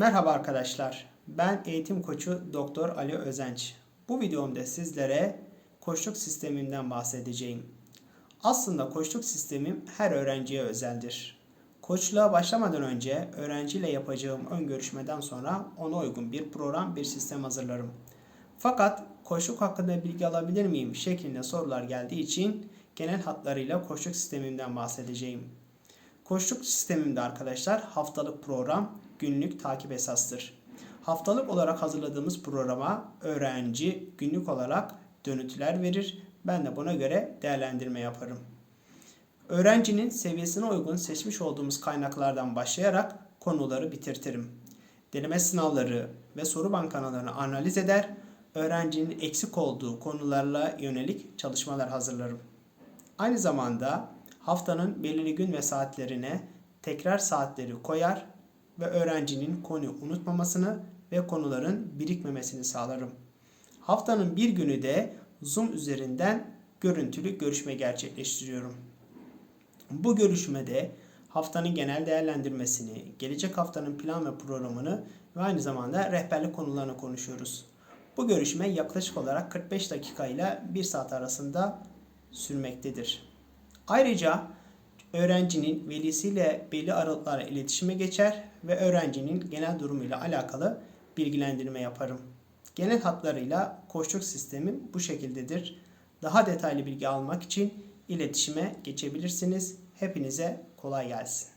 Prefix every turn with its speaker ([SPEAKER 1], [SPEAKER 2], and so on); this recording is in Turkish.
[SPEAKER 1] Merhaba arkadaşlar. Ben eğitim koçu Doktor Ali Özenç. Bu videomda sizlere koçluk sisteminden bahsedeceğim. Aslında koçluk sistemim her öğrenciye özeldir. Koçluğa başlamadan önce öğrenciyle yapacağım ön görüşmeden sonra ona uygun bir program, bir sistem hazırlarım. Fakat koçluk hakkında bilgi alabilir miyim şeklinde sorular geldiği için genel hatlarıyla koçluk sistemimden bahsedeceğim. Koçluk sistemimde arkadaşlar haftalık program, günlük takip esastır. Haftalık olarak hazırladığımız programa öğrenci günlük olarak dönütüler verir. Ben de buna göre değerlendirme yaparım. Öğrencinin seviyesine uygun seçmiş olduğumuz kaynaklardan başlayarak konuları bitirtirim. Deneme sınavları ve soru bank kanallarını analiz eder, öğrencinin eksik olduğu konularla yönelik çalışmalar hazırlarım. Aynı zamanda haftanın belirli gün ve saatlerine tekrar saatleri koyar ve öğrencinin konuyu unutmamasını ve konuların birikmemesini sağlarım. Haftanın bir günü de Zoom üzerinden görüntülü görüşme gerçekleştiriyorum. Bu görüşmede haftanın genel değerlendirmesini, gelecek haftanın plan ve programını ve aynı zamanda rehberlik konularını konuşuyoruz. Bu görüşme yaklaşık olarak 45 dakika ile 1 saat arasında sürmektedir. Ayrıca öğrencinin velisiyle belli aralıklarla iletişime geçer ve öğrencinin genel durumuyla alakalı bilgilendirme yaparım. Genel hatlarıyla koçluk sistemim bu şekildedir. Daha detaylı bilgi almak için iletişime geçebilirsiniz. Hepinize kolay gelsin.